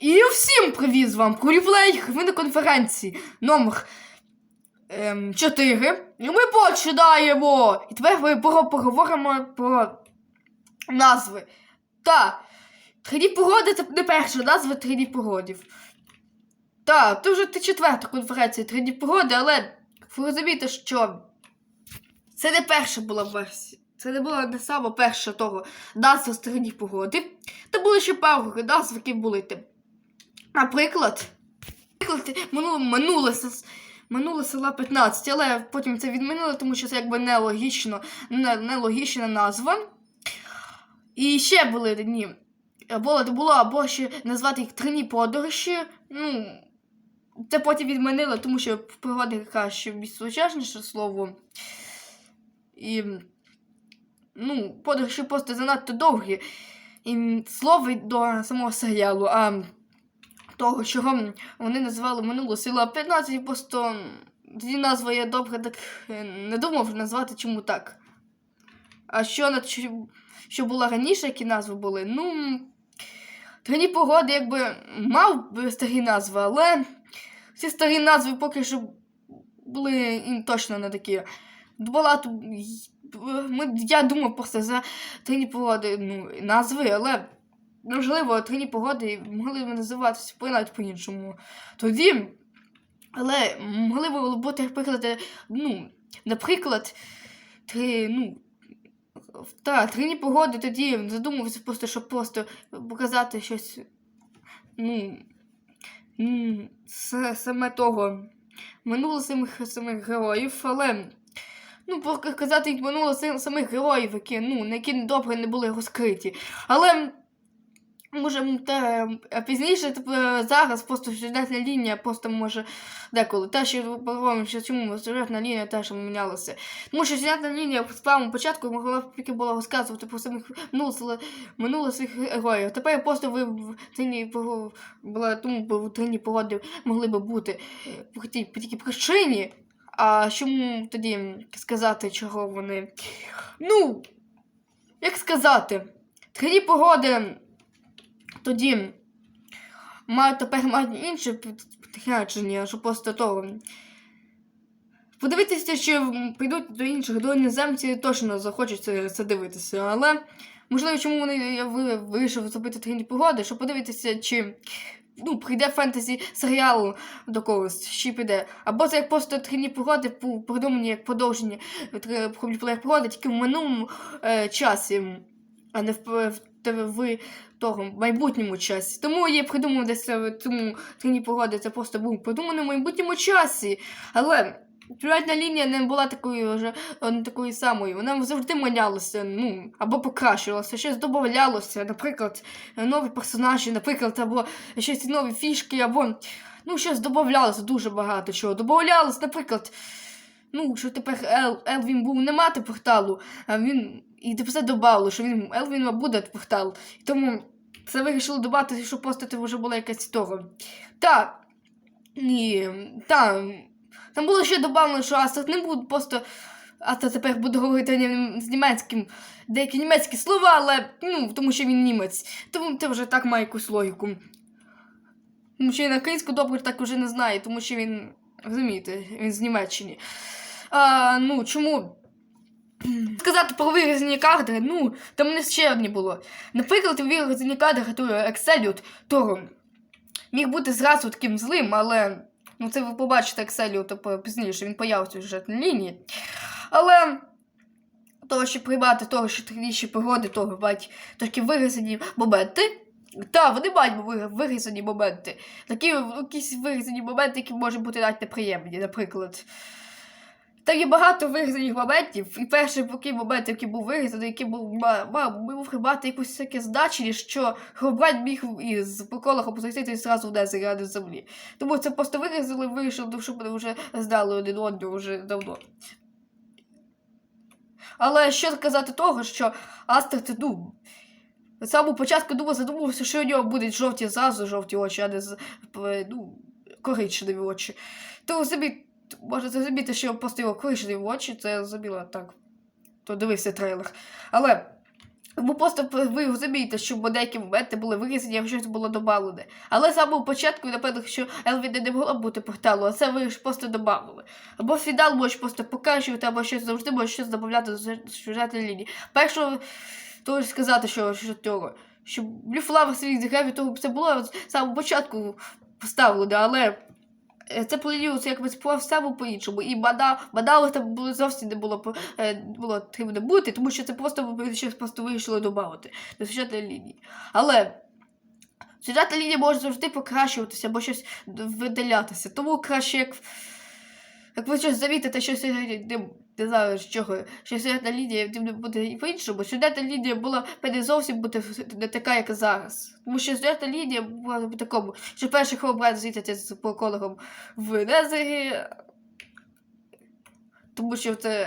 І всім привіз вам Куріплей на конференції номер ем, 4. І ми починаємо. І тепер ми поговоримо про назви. Та, 3D погоди це не перша назва 3D погодів. Та, це вже четверта конференція 3D погоди, але ви розумієте, що це не перша була версія. Це не була не сама перша того назва з 3D погоди. Та були ще пару назв, які були тим. Наприклад, минуле, минуле, минуле села 15, але потім це відмінили, тому що це якби нелогічно, не, нелогічна назва. І ще були дні. Це було, або ще назвати їх трині подорожі. Ну, це потім відмінили, тому що пригода краще більш сучасніше слово. І, ну, подорожі просто занадто довгі. І слово до самого серіалу, а того, чого вони називали минулу сила 15, просто тоді назва я добре так е, не думав назвати чому так. А що що, було раніше, які назви були? Ну. Трені погоди якби мав би старі назви, але ці старі назви поки що були і точно не такі. Була. Ми, я думав просто за трені погоди ну, назви, але можливо, трені погоди могли б називатися навіть по-іншому. Тоді, але могли б бути, наприклад, ну, наприклад, три, ну, та, трені погоди тоді задумувався просто, щоб просто показати щось, ну, саме того минуло самих, самих героїв, але. Ну, показати їх минуло самих героїв, які, ну, які добре не були розкриті. Але може те, а пізніше, типу, зараз просто сюжетна лінія просто може деколи. Те, що поговоримо, що чому сюжетна лінія теж мінялася. Тому що сюжетна лінія в самому початку могла тільки була розказувати про самих минулих, своїх героїв. Тепер просто ви в тині була тому, в тині погоди могли би бути по тій тій причині. А чому тоді сказати, чого вони. Ну, як сказати, три погоди тоді мають тепер мають інше підрядження, що просто того. Подивитися, чи прийдуть до інших до іноземці, точно захочуть це, дивитися. Але можливо, чому вони я вирішив зробити тренді погоди, щоб подивитися, чи ну, прийде фентезі серіал до когось, чи піде. Або це як просто тренді погоди придумані як продовження погоди, тільки в минулому е, часі, а не в, в, в, в того майбутньому часі. Тому я придумав десь тому тренді погоди, це просто був придуманий в майбутньому часі. Але сюжетна лінія не була такою вже е, не такою самою. Вона завжди мінялася, ну, або покращувалася, щось додавалося, наприклад, е, нові персонажі, наприклад, або щось нові фішки, або ну, щось додавалося дуже багато чого. Додавалося, наприклад. Ну, що тепер Ел, Елвін був не мати порталу, а він. І тепер це додало, що він Елвін буде портал. І тому це вирішили додати, щоб постати вже була якась того. Та. Ні. Та. Там було ще додано, що Астер не буде просто. Астер тепер буде говорити з німецьким деякі німецькі слова, але ну, тому що він німець. Тому це вже так має якусь логіку. Тому що він українську добре так вже не знає, тому що він, розумієте, він з Німеччини. А, ну, чому? Сказати про вирізані кадри, ну, там не ще одні було. Наприклад, вирізані кадри, то Екселют, то міг бути зразу таким злим, але ну, це ви побачите Екселют пізніше, він появиться в сюжетній лінії. Але того, що приймати того, що тріші погоди, того бать такі вирізані моменти. Так, вони мають ви- вирізані моменти. Такі якісь вирізані моменти, які можуть бути навіть неприємні, наприклад. Там є багато вирізаних моментів, і перший такий момент, який був вирізаний, який був мав, мав, мати якусь таке значення, що Хробрань міг із по колах опустити і зразу не заради землі. Тому це просто вирізали, вирішили, щоб вони вже знали один одного вже давно. Але що сказати того, що Астер це дум. На самому початку думав, задумався, що у нього будуть жовті зразу жовті очі, а не з- ну, коричневі очі. То може зрозуміти, що просто його коричневі очі, це зрозуміло так. То дивився трейлер. Але Тому просто ви розумієте, що деякі моменти були вирізані, а щось було додавлене. Але з самого початку, напевно, що Елвіна не могло бути порталу, а це ви ж просто додавали. Або фінал можеш просто покажувати, або щось завжди можеш щось додати до сюжетної лінії. Першого, то сказати, що, що того, що Flower свій зіграв, того це було з самого початку поставлено, але. е, Це полінілося якось по по-іншому. І бада, бадали там було зовсім не було е, було потрібно бути, тому що це просто щось просто вирішили додати до сюжетної лінії. Але сюжетна лінія може завжди покращуватися або щось видалятися. Тому краще, як, як ви щось замітите, що сьогодні не, знаю чого, що сюжетна лінія буде і по-іншому. Сюжетна лінія була не зовсім бути не така, як зараз. Тому що сюжетна лінія була в такому, що перший хробрат зійдеться з прокологом в Незері, тому що це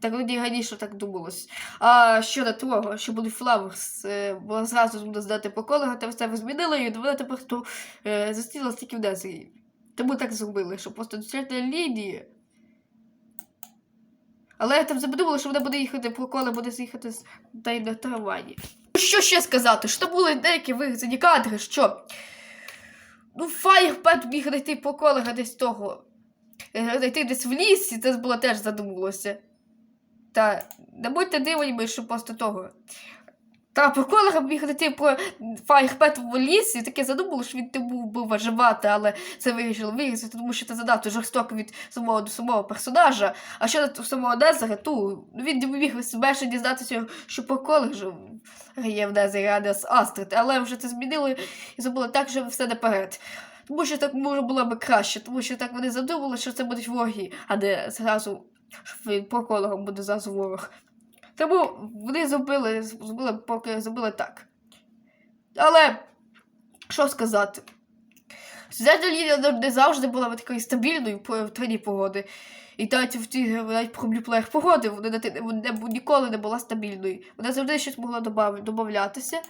так мені раніше так думалось. А щодо того, що були Флаверс, було зразу буде здати по колегу, та все змінили, і вона тепер е, застілась тільки в Незері. Тому так зробили, що просто до лінії. Але я там забудувала, що вона буде їхати по колу, буде з'їхати з та й на трамваї. Що ще сказати? Що були деякі вирізані кадри, що. Ну, Фаєрпет міг знайти по колега десь того. е, Знайти десь в лісі, це було теж задумалося. Та не будьте дивні, що просто того. Та по колегам міг знайти про Фаєрпет в лісі, таке задумало, що він не був би виживати, але це вирішили вирізати, тому що це занадто жорстоко від самого до самого персонажа. А щодо самого Незера, то він не міг себе ще дізнатися, що по коледжу є в Незері, а не з Астрид. Але вже це змінили і зробили так, що все наперед. Тому що так може було б краще, тому що так вони задумали, що це будуть вороги, а не зразу що він по колегам буде зразу ворог. Тому вони зробили, зробили, поки зробили так. Але що сказати? Сюжетна лінія не завжди була такою стабільною в трені погоди. І навіть в ті навіть погоди вона не, не, ніколи не була стабільною. Вона завжди щось могла добав, додаватися.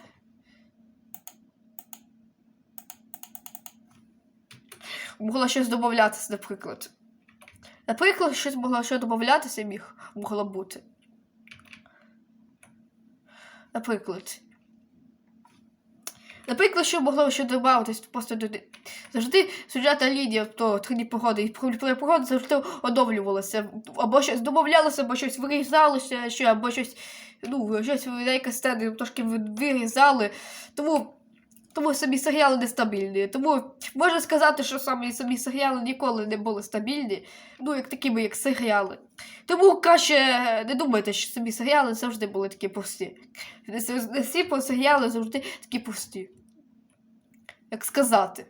Могла щось додатися, наприклад. Наприклад, щось могло що додатися міг, могло бути. Наприклад. Наприклад, що могло ще додатись просто до... Завжди сюжета лінія то три погоди і погоди завжди одовлювалася, Або щось домовлялося, або щось вирізалося, що, або щось, ну, щось деякі сцени трошки вирізали. Тому, тому самі серіали нестабільні. Тому можна сказати, що самі, самі серіали ніколи не були стабільні, ну, як такими, як серіали. Тому краще не думайте, що самі серіали завжди були такі пусті. Не всі серіали завжди такі пусті. Як сказати.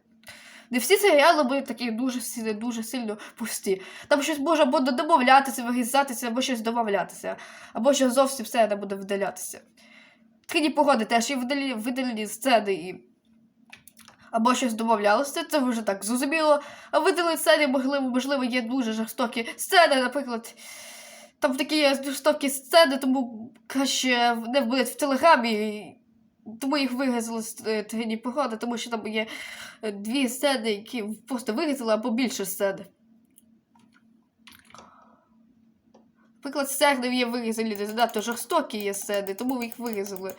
Не всі серіали були такі дуже сильно, дуже сильно пусті. Там щось може або домовлятися, вирізатися, або щось домовлятися, або щось зовсім все не буде видалятися. Тріні погоди теж і видалі, видалені сцени і. Або щось домовлялося, це вже так зрозуміло. А видали сцени, можливо, можливо, є дуже жорстокі сцени, наприклад. Там такі є жорстокі сцени, тому краще не будуть в телеграмі. Тому їх вирізали з е, трені погоди, тому що там є е, дві сцени, які просто вирізали або більше сцени. Наприклад, сцени є вирізані, де занадто жорстокі є сцени, тому їх вирізали.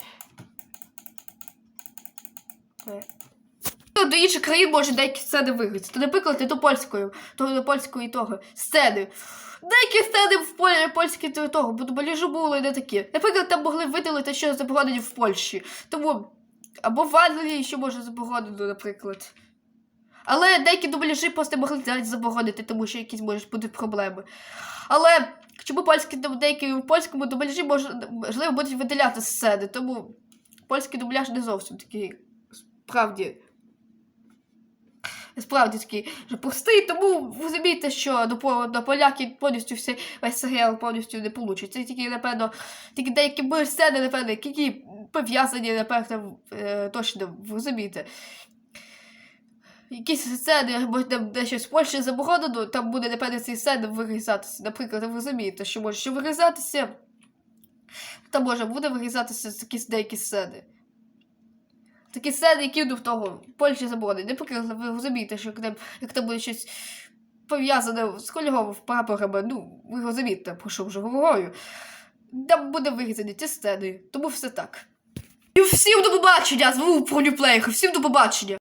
Е. Ну, До інших країн може деякі сцени вирізати. Наприклад, не до польської, то до польської того сцени. Деякі сцени в полі, польській то- того, бо дубляжу були не такі. Наприклад, там могли видалити, що заборонені в Польщі. Тому або в Англії, що може заборонено, наприклад. Але деякі дубляжі просто могли навіть заборонити, тому що якісь можуть бути проблеми. Але чому польські деякі в польському дубляжі можливо будуть видаляти сцени, тому польський дубляж не зовсім такий справді. Справді такий вже простий, тому ви розумієте, що до, до поляків повністю всі, весь серіал повністю не получить. Це тільки, напевно, тільки деякі сцени, напевно, які пов'язані, напевно, е, точно, розумієте. Якісь сцени, або там де щось в Польщі заборонено, там буде, напевно, ці сцени вирізатися. Наприклад, ви розумієте, що може ще вирізатися, там може буде вирізатися якісь деякі сцени. Такі сцени, які до того Польщі заборонені. поки ви розумієте, що як там, як там буде щось пов'язане з кольоровим прапорами, ну, ви розумієте, про що вже говорю. де буде вирізані ті сцени. Тому все так. І всім до побачення! Звук про нюплеїх, Всім до побачення!